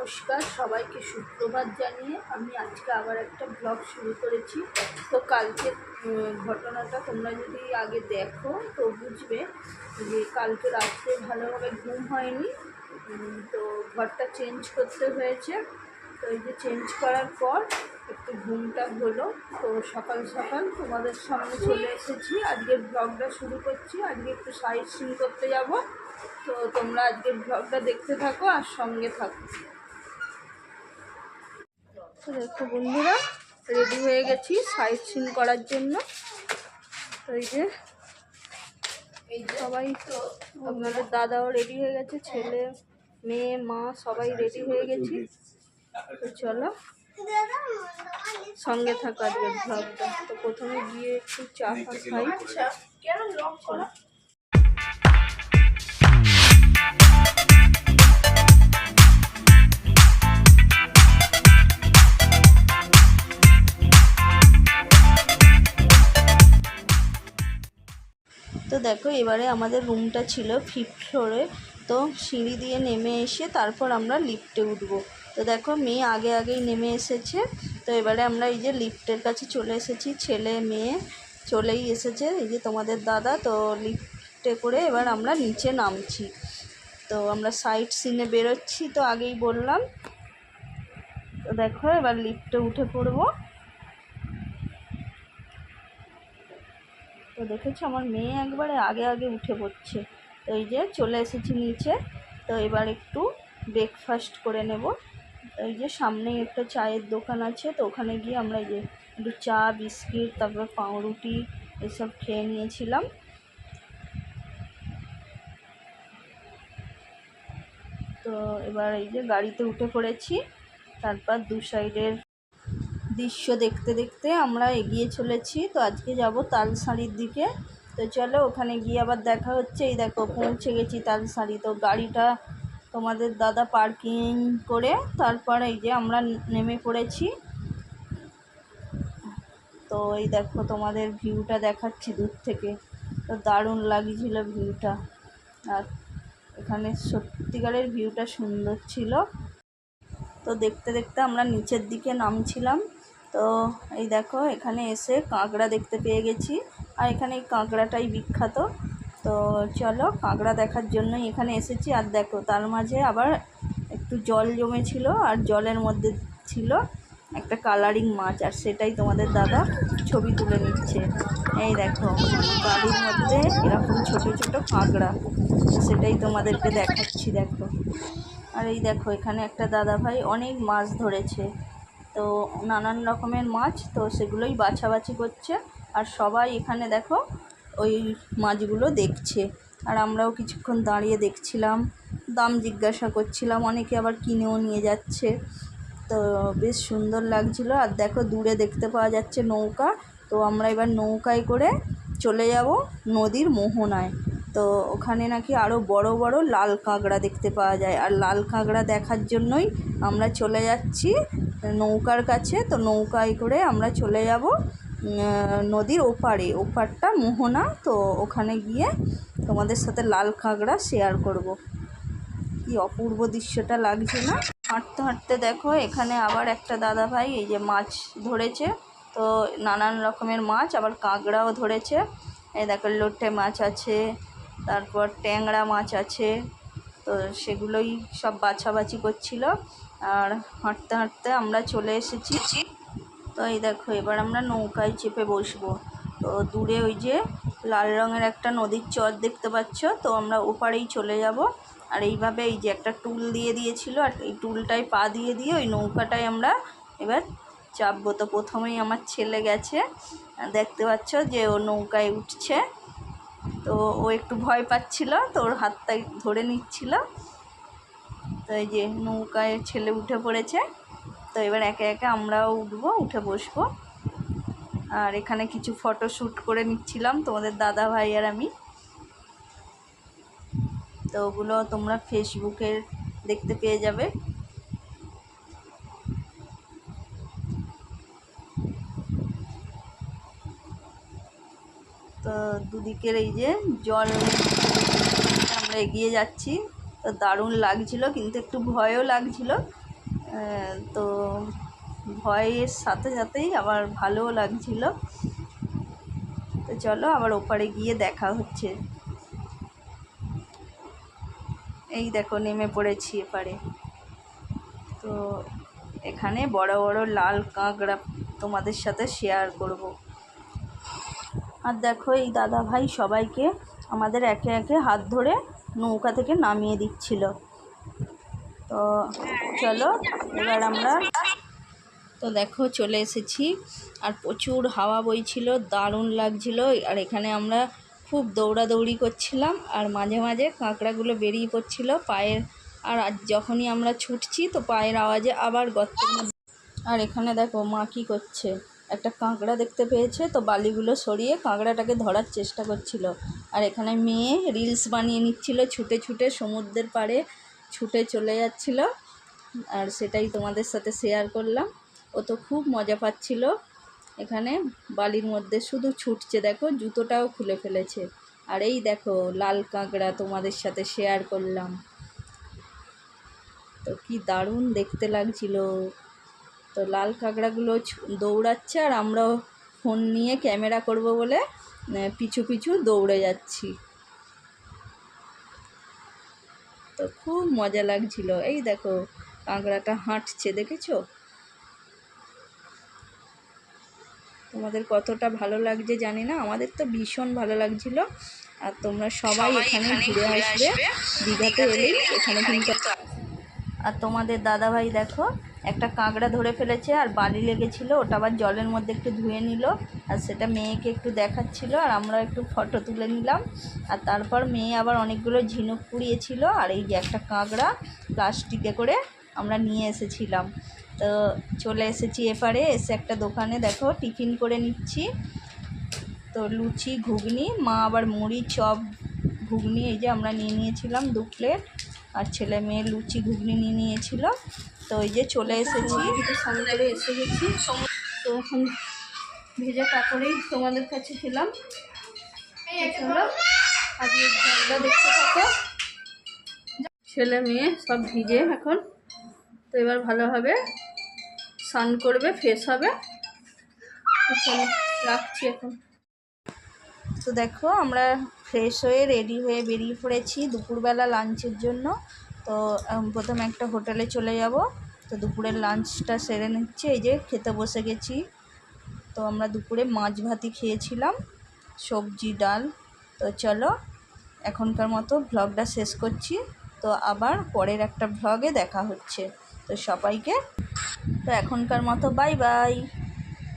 নমস্কার, সবাইকে সুপ্রভাত জানিয়ে আমি আজকে আবার একটা ব্লগ শুরু করেছি। তো কালকে ঘটনাটা তোমরা যদি আগে দেখো, তো বুঝবে যে কালকে রাত্রে ভালোভাবে ঘুম হয়নি। তো ঘরটা চেঞ্জ করতে হয়েছে। তো এই যে চেঞ্জ করার পর একটু ঘুমটা হলো। তো সকাল সকাল তোমাদের সামনে চলে এসেছি। আজকে ব্লগটা শুরু করছি। আজকে একটু সাইড সিন করতে যাব। তো তোমরা আজকে ব্লগটা দেখতে থাকো আর সঙ্গে থাকো। দেখো বন্ধুরা রেডি হয়ে গেছি সাইড সিন করার জন্য। এই যে, সবাই আপনাদের দাদাও রেডি হয়ে গেছে, ছেলে, মেয়ে, মা, সবাই রেডি হয়ে গেছি। তো চলো, সঙ্গে থাকো আজকে ব্লগটা তো প্রথমে গিয়ে একটু চা খাই। দেখো, এবারে আমাদের রুমটা ছিল ফিফথ ফ্লোরে তো সিঁড়ি দিয়ে নেমে এসে তারপর আমরা লিফটে উঠবো। তো দেখো, মেয়ে আগে আগেই নেমে এসেছে। তো এবারে আমরা এই যে লিফটের কাছে চলে এসেছি, ছেলে, মেয়ে চলেই এসেছে। এই যে তোমাদের দাদা, তো লিফটে করে এবার আমরা নিচে নামছি। তো আমরা সাইড সিনে বেরোচ্ছি, তো আগেই বললাম। তো দেখো, এবার লিফটে উঠে পড়ব। তো দেখেছ আমার মেয়ে একবারে আগে আগে উঠে পড়ছে। তো এই যে চলে এসেছি নিচে। তো এবার একটু ব্রেকফাস্ট করে নেব। এই যে সামনেই একটা চায়ের দোকান আছে। তো ওখানে গিয়ে আমরা এই যে একটু চা, বিস্কিট, তারপর পাউরুটি এসব খেয়ে নিয়েছিলাম। তো এবার এই যে গাড়িতে উঠে পড়েছি। তারপর দু সাইডের দৃশ্য দেখতে দেখতে আমরা এগিয়ে চলেছি। তো আজকে যাব তালসারির দিকে। তো চলো, ওখানে গিয়ে আবার দেখা হচ্ছে। এই দেখো, পৌঁছে গেছি তালসারি তো গাড়িটা তোমাদের দাদা পার্কিং করে, তারপর এই যে আমরা নেমে পড়েছি। তো এই দেখো, তোমাদের ভিউটা দেখাচ্ছি দূর থেকে। তো দারুণ লাগছিল ভিউটা। আর এখানে সত্যিকারের ভিউটা সুন্দর ছিল। তো দেখতে দেখতে আমরা নিচের দিকে নামছিলাম। তো এই দেখো, এখানে এসে কাঁকড়া দেখতে পেয়ে গেছি। আর এখানে এই কাঁকড়াটাই বিখ্যাত। তো চলো কাঁকড়া দেখার জন্যই এখানে এসেছি। আর দেখো, তার মাঝে আবার একটু জল জমেছিল, আর জলের মধ্যে ছিল একটা কালারিং মাছ, আর সেটাই তোমাদের দাদা ছবি তুলে নিচ্ছে। এই দেখো, বাড়ির মধ্যে এরকম ছোট ছোট কাঁকড়া, সেটাই তোমাদেরকে দেখাচ্ছি, দেখো। আর এই দেখো, এখানে একটা দাদা ভাই অনেক মাছ ধরেছে। তো নানান রকমের মাছ, তো সেগুলোই বাছাবাছি করছে। আর সবাই এখানে দেখো, ওই মাছগুলো দেখছে। আর আমরাও কিছুক্ষণ দাঁড়িয়ে দেখছিলাম, দাম জিজ্ঞাসা করছিলাম, অনেকে আবার কিনেও নিয়ে যাচ্ছে। তো বেশ সুন্দর লাগছিল। আর দেখো, দূরে দেখতে পাওয়া যাচ্ছে নৌকা। তো আমরা এবার নৌকায় করে চলে যাব নদীর মোহনায়। তো ওখানে নাকি আরও বড় বড় লাল কাঁকড়া দেখতে পাওয়া যায়। আর লাল কাঁকড়া দেখার জন্যই আমরা চলে যাচ্ছি নৌকার কাছে। তো নৌকায় করে আমরা চলে যাব নদীর ওপারে। ওপারটা মোহনা। তো ওখানে গিয়ে তোমাদের সাথে লাল কাঁকড়া শেয়ার করব। কি অপূর্ব দৃশ্যটা লাগছে না? হাঁটতে হাঁটতে দেখো, এখানে আবার একটা দাদা ভাই এই যে মাছ ধরেছে। তো নানান রকমের মাছ, আবার কাঁকড়াও ধরেছে। এই দেখো লোটে মাছ আছে তারপর ট্যাংরা মাছ আছে। তো সেগুলোই সব বাছাবাছি করছিল। আর হাঁটতে হাঁটতে আমরা চলে এসেছি। তো এই দেখো, এবার আমরা নৌকায় চেপে বসবো। তো দূরে ওই যে লাল রঙের একটা নদীর চর দেখতে পাচ্ছ। তো আমরা ওপারেই চলে যাব। আর এইভাবে এই যে একটা টুল দিয়ে দিয়েছিল, আর এই টুলটায় পা দিয়ে দিয়ে ওই নৌকাটায় আমরা এবার চাপবো। তো প্রথমেই আমার ছেলে গেছে। দেখতে পাচ্ছ যে ও নৌকায় উঠছে। তো ও একটু ভয় পাচ্ছিল, তো ওর হাতটাই ধরে নিচ্ছিল। তো এই যে নৌকায় ছেলে উঠে পড়েছে, তো এবার একে একে আমরাও উঠবো, উঠে বসবো। আর এখানে কিছু ফটো শ্যুট করে নিচ্ছিলাম, তোমাদের দাদা ভাই আর আমি। তো ওগুলো তোমরা ফেসবুকে দেখতে পেয়ে যাবে। তো দুদিকের এই যে জল আমরা এগিয়ে যাচ্ছি। তো দারুণ লাগছিল, কিন্তু একটু ভয়ও লাগছিল। তো ভয়ের সাথে সাথেই আবার ভালোও লাগছিল। তো চলো আবার ওপারে গিয়ে দেখা হচ্ছে। এই দেখো, নেমে পড়েছি এপারে। তো এখানে বড় বড় লাল কাঁকড়া তোমাদের সাথে শেয়ার করব। আর দেখো এই দাদা ভাই সবাইকে আমাদের একে একে হাত ধরে নৌকা থেকে নামিয়ে দিচ্ছিল। তো চলো, এবার আমরা তো দেখো চলে এসেছি। আর প্রচুর হাওয়া বইছিল, দারুণ লাগছিল। আর এখানে আমরা খুব দৌড়াদৌড়ি করছিলাম আর মাঝে মাঝে কাঁকড়াগুলো বেরিয়ে পড়ছিল পায়ের। আর যখনই আমরা ছুটছি তো পায়ের আওয়াজে আবার মধ্যে আর এখানে দেখো মা কী করছে। একটা কাঁকড়া দেখতে পেয়েছে, তো বালিগুলো সরিয়ে কাঁকড়াটাকে ধরার চেষ্টা করছিল। আর এখানে মেয়ে রিলস বানিয়ে নিচ্ছিল, ছুটে ছুটে সমুদ্রের পাড়ে ছুটে চলে যাচ্ছিল। আর সেটাই তোমাদের সাথে শেয়ার করলাম। ও তো খুব মজা পাচ্ছিল। এখানে বালির মধ্যে শুধু ছুটছে, দেখো, জুতোটাও খুলে ফেলেছে। আর এই দেখো, লাল কাঁকড়া তোমাদের সাথে শেয়ার করলাম। তো কি দারুণ দেখতে লাগছিল। তো লাল কাঁকড়াগুলো দৌড়াচ্ছে আর আমরাও ফোন নিয়ে ক্যামেরা করব বলে পিছু পিছু দৌড়ে যাচ্ছি। তো খুব মজা লাগছিল। এই দেখো কাঁকড়াটা হাঁটছে দেখেছ? তোমাদের কতটা ভালো লাগছে জানি না আমাদের তো ভীষণ ভালো লাগছিল। আর তোমরা সবাই এখানে ঘুরে আসবে দীঘাতে এলেই এখানে কিন্তু আর তোমাদের দাদাভাই দেখো, একটা কাঁকড়া ধরে ফেলেছে আর বালি লেগেছিল, ওটা আবার জলের মধ্যে একটু ধুয়ে নিল, আর সেটা মেয়েকে একটু দেখাচ্ছিল, আর আমরা একটু ফটো তুলে নিলাম। আর তারপর মেয়ে আবার অনেকগুলো ঝিনুক পুড়িয়েছিল, আর এই যে একটা কাঁকড়া প্লাস্টিকে করে আমরা নিয়ে এসেছিলাম। তো চলে এসেছি এপারে, এসে একটা দোকানে দেখো, টিফিন করে নিচ্ছি। তো লুচি, ঘুগনি, মা আবার মুড়ি, চপ, ঘুগনি, এই যে আমরা নিয়ে নিয়েছিলাম দু প্লেট। আর ছেলে মেয়ে লুচি ঘুগনি নিয়ে নিয়েছিল। তো এই যে চলে এসেছি। করে এসে গেছি তো এখন ভেজা কাপড়েই তোমাদের কাছে ছিলাম চলো আজকে জায়গা দেখতে থাকো। ছেলে মেয়ে সব ভিজে এখন। তো এবার ভালোভাবে স্নান করবে ফ্রেশ হবে। চলো রাখছি এখন। তো দেখো আমরা ফ্রেশ হয়ে রেডি হয়ে বেরিয়ে পড়েছি দুপুরবেলা লাঞ্চের জন্য। তো প্রথমে একটা হোটেলে চলে যাব। তো দুপুরের লাঞ্চটা সেরে নিচ্ছি। এই যে খেতে বসে গেছি। তো আমরা দুপুরে মাছ ভাতি খেয়েছিলাম, সবজি, ডাল। তো চলো, এখনকার মতো ভ্লগটা শেষ করছি। তো আবার পরের একটা ভ্লগে দেখা হচ্ছে। তো সবাইকে, তো এখনকার মতো বাই বাই